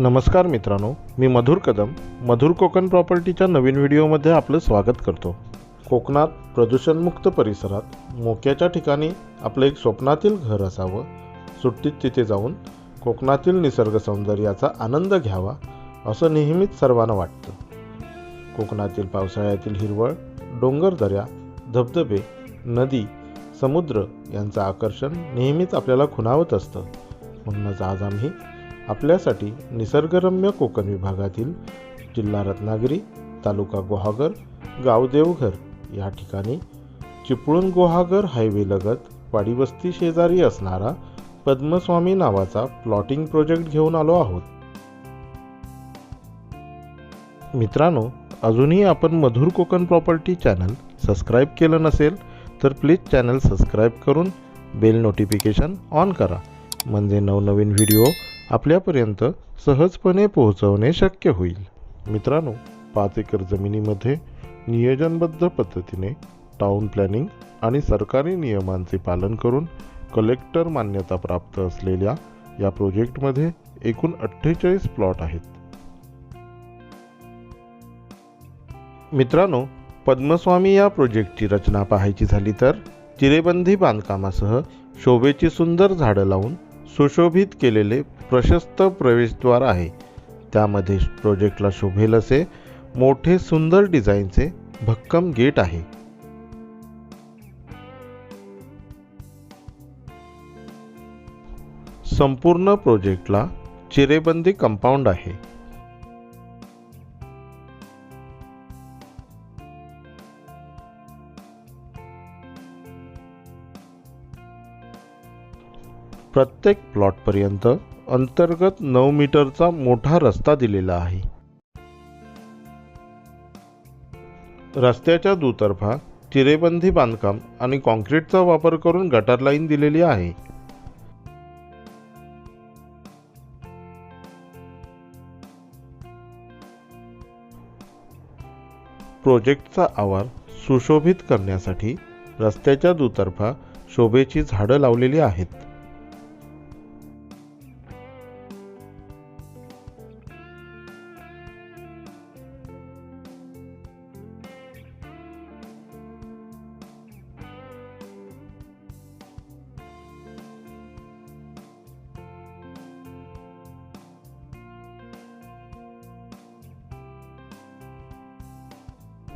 नमस्कार मित्रांनो मी मधुर कदम मधुर कोकण प्रॉपर्टीच्या नवीन व्हिडिओमध्ये आपलं स्वागत करतो. कोकणात प्रदूषणमुक्त परिसरात मोक्याच्या ठिकाणी आपलं एक स्वप्नातील घर असावं. सुट्टीत तिथे जाऊन कोकणातील निसर्ग सौंदर्याचा आनंद घ्यावा असं नेहमीच सर्वांना वाटतं. कोकणातील पावसाळ्यातील हिरवळ डोंगरदऱ्या धबधबे नदी समुद्र यांचं आकर्षण नेहमीच आपल्याला खुणावत असतं. म्हणूनच आज आम्ही आपल्यासाठी निसर्गरम्य कोकण विभागातील जिल्हा रत्नागिरी तालुका गुहागर गाव देवघर या ठिकाणी चिपळूण गुहागर हायवेलगत वाडीवस्ती शेजारी असणारा पद्मस्वामी नावाचा प्लॉटिंग प्रोजेक्ट घेऊन आलो आहोत. मित्रांनो अजूनही आपण Madhur Konkan property channel subscribe केलं नसेल तर प्लीज चॅनल सबस्क्राईब करून बेल नोटिफिकेशन ऑन करा. म्हणजे नवनवीन व्हिडिओ आपल्यापर्यंत सहजपणे पोहोचवणे शक्य होईल. मित्रांनो पाच एकर जमिनीमध्ये नियोजनबद्ध पद्धतीने टाऊन प्लॅनिंग आणि सरकारी नियमांचे पालन करून कलेक्टर मान्यता प्राप्त असलेल्या या प्रोजेक्टमध्ये एकूण अठ्ठेचाळीस प्लॉट आहेत. मित्रांनो पद्मस्वामी या प्रोजेक्टची रचना पाहायची झाली तर चिरेबंदी बांधकामासह शोभेची सुंदर झाडं लावून सुशोभित केलेले प्रशस्त प्रवेशद्वार आहे. त्यामध्ये प्रोजेक्टला शोभेल असे मोठे सुंदर डिझाईनचे भक्कम गेट आहे. संपूर्ण प्रोजेक्टला चिरेबंदी कंपाऊंड आहे. प्रत्येक प्लॉटपर्यंत अंतर्गत नऊ मीटरचा मोठा रस्ता दिलेला आहे. रस्त्याच्या दुतर्फा चिरेबंदी बांधकाम आणि कॉन्क्रीटचा वापर करून गटर लाईन दिलेली आहे. प्रोजेक्टचा आवार सुशोभित करण्यासाठी रस्त्याच्या दुतर्फा शोभेची झाडं लावलेली आहेत.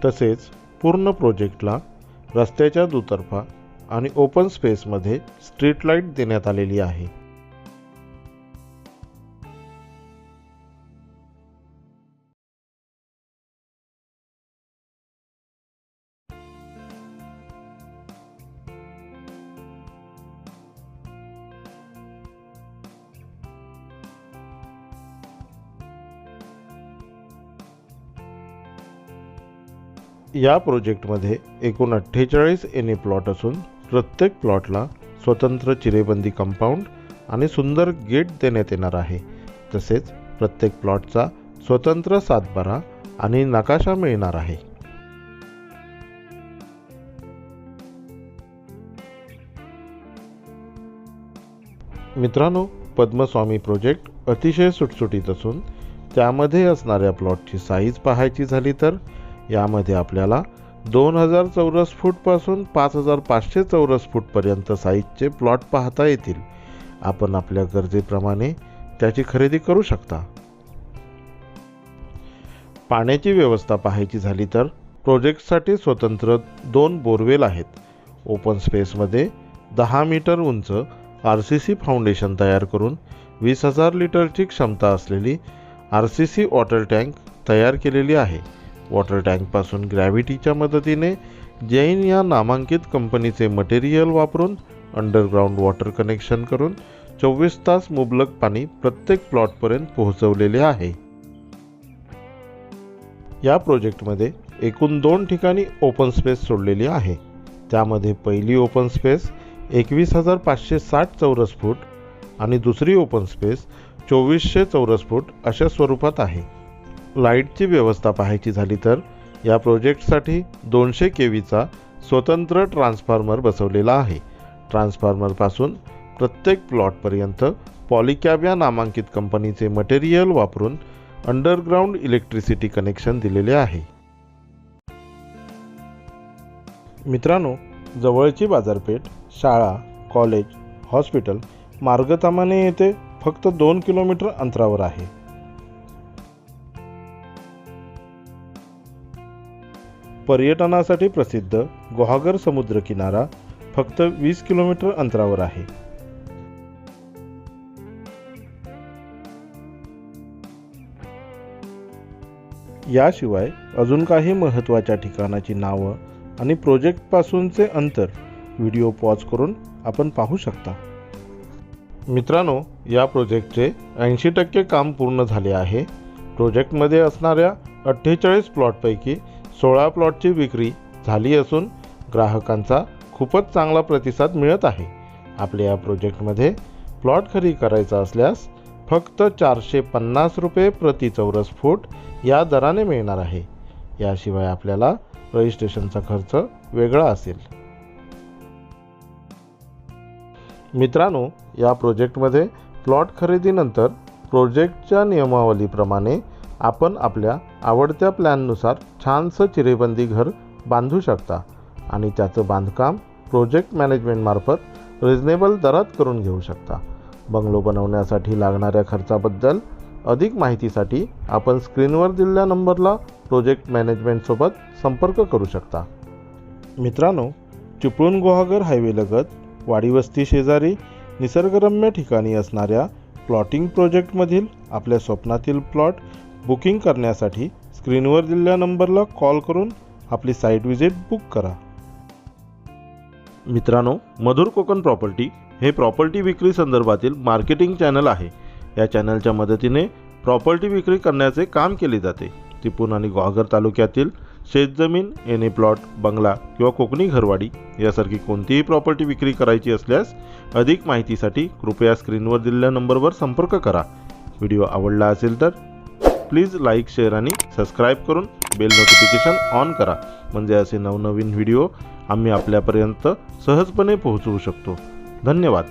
तसेच पूर्ण प्रोजेक्टला रस्त्याच्या दुतर्फा आणि ओपन स्पेसमध्ये स्ट्रीट लाइट देण्यात आलेली आहे. या प्रोजेक्टमध्ये एकूण अठ्ठेचाळीस एन ए प्लॉट असून प्रत्येक प्लॉटला स्वतंत्र चिरेबंदी कंपाऊंड आणि सुंदर गेट देण्यात येणार आहे. तसेच प्रत्येक प्लॉटचा स्वतंत्र सातबारा आणि नकाशा मिळणार आहे. मित्रांनो पद्मस्वामी प्रोजेक्ट अतिशय सुटसुटीत असून त्यामध्ये असणाऱ्या प्लॉटची साईज पाहायची झाली तर यामध्ये आपल्याला दोन हजार चौरस फूटपासून पाच हजार पाचशे चौरस फूटपर्यंत साईजचे प्लॉट पाहता येतील. आपण आपल्या गरजेप्रमाणे त्याची खरेदी करू शकता. पाण्याची व्यवस्था पाहायची झाली तर प्रोजेक्टसाठी स्वतंत्र दोन बोरवेल आहेत. ओपन स्पेसमध्ये दहा मीटर उंच आर सी सी फाउंडेशन तयार करून वीस हजार लिटरची क्षमता असलेली R C C water tank तयार केलेली आहे. वॉटर टँकपासून ग्रॅव्हिटीच्या मदतीने जैन या नामांकित कंपनीचे मटेरियल वापरून अंडरग्राऊंड वॉटर कनेक्शन करून चोवीस तास मुबलक पाणी प्रत्येक प्लॉटपर्यंत पोहोचवलेले आहे. या प्रोजेक्टमध्ये एकूण दोन ठिकाणी ओपन स्पेस सोडलेली आहे. त्यामध्ये पहिली ओपन स्पेस एकवीस हजार पाचशे साठ चौरस फूट आणि दुसरी ओपन स्पेस चोवीसशे चौरस फूट अशा स्वरूपात आहे. लाईटची व्यवस्था पाहायची झाली तर या प्रोजेक्टसाठी दोनशे के व्हीचा स्वतंत्र ट्रान्सफॉर्मर बसवलेला आहे. ट्रान्सफॉर्मरपासून प्रत्येक प्लॉटपर्यंत पॉलिकॅब या नामांकित कंपनीचे मटेरियल वापरून अंडरग्राऊंड इलेक्ट्रिसिटी कनेक्शन दिलेले आहे. मित्रांनो जवळची बाजारपेठ शाळा कॉलेज हॉस्पिटल मार्गतामाने येथे फक्त दोन किलोमीटर अंतरावर आहे. पर्यटनासाठी प्रसिद्ध गुहागर समुद्र किनारा फक्त वीस किलोमीटर अंतरावर आहे. याशिवाय अजून काही महत्त्वाच्या ठिकाणाची नावं आणि प्रोजेक्टपासूनचे अंतर व्हिडिओ पॉज करून आपण पाहू शकता. मित्रांनो या प्रोजेक्टचे ऐंशी टक्के काम पूर्ण झाले आहे. प्रोजेक्टमध्ये असणाऱ्या अठ्ठेचाळीस प्लॉटपैकी सोळा प्लॉटची विक्री झाली असून ग्राहकांचा खूपच चांगला प्रतिसाद मिळत आहे. आपल्या या प्रोजेक्टमध्ये प्लॉट खरेदी करायचा असल्यास फक्त चारशे पन्नास रुपये प्रति चौरस फूट या दराने मिळणार आहे. याशिवाय आपल्याला रजिस्ट्रेशनचा खर्च वेगळा असेल. मित्रांनो या प्रोजेक्टमध्ये प्लॉट खरेदीनंतर प्रोजेक्टच्या नियमावलीप्रमाणे आपण आपल्या आवडत्या प्लॅननुसार छानसं चिरेबंदी घर बांधू शकता आणि त्याचं बांधकाम प्रोजेक्ट मॅनेजमेंटमार्फत रिजनेबल दरात करून घेऊ शकता. बंगलो बनवण्यासाठी लागणाऱ्या खर्चाबद्दल अधिक माहितीसाठी आपण स्क्रीनवर दिलेल्या नंबरला प्रोजेक्ट मॅनेजमेंटसोबत संपर्क करू शकता. मित्रांनो चिपळूण गुहागर हायवेलगत वाडीवस्ती शेजारी निसर्गरम्य ठिकाणी असणाऱ्या प्लॉटिंग प्रोजेक्टमधील आपल्या स्वप्नातील प्लॉट बुकिंग करण्यासाठी स्क्रीनवर दिलेल्या नंबरला कॉल करून आपली साईट विजिट बुक करा. मित्रांनो मधुर कोकण प्रॉपर्टी हे प्रॉपर्टी विक्री संदर्भातील मार्केटिंग चॅनल आहे. या चॅनलच्या मदतीने प्रॉपर्टी विक्री करण्याचे काम केले जाते. तिपून आणि ग्वागर तालुक्यातील शेतजमीन एने प्लॉट बंगला किंवा कोकणी घरवाडी यासारखी कोणतीही प्रॉपर्टी विक्री करायची असल्यास अधिक माहितीसाठी कृपया स्क्रीनवर दिलेल्या नंबरवर संपर्क करा. व्हिडिओ आवडला असेल तर प्लीज लाईक शेअर आणि सबस्क्राईब करून बेल नोटिफिकेशन ऑन करा. म्हणजे असे नवनवीन व्हिडिओ आम्ही आपल्यापर्यंत सहजपणे पोहोचवू शकतो. धन्यवाद.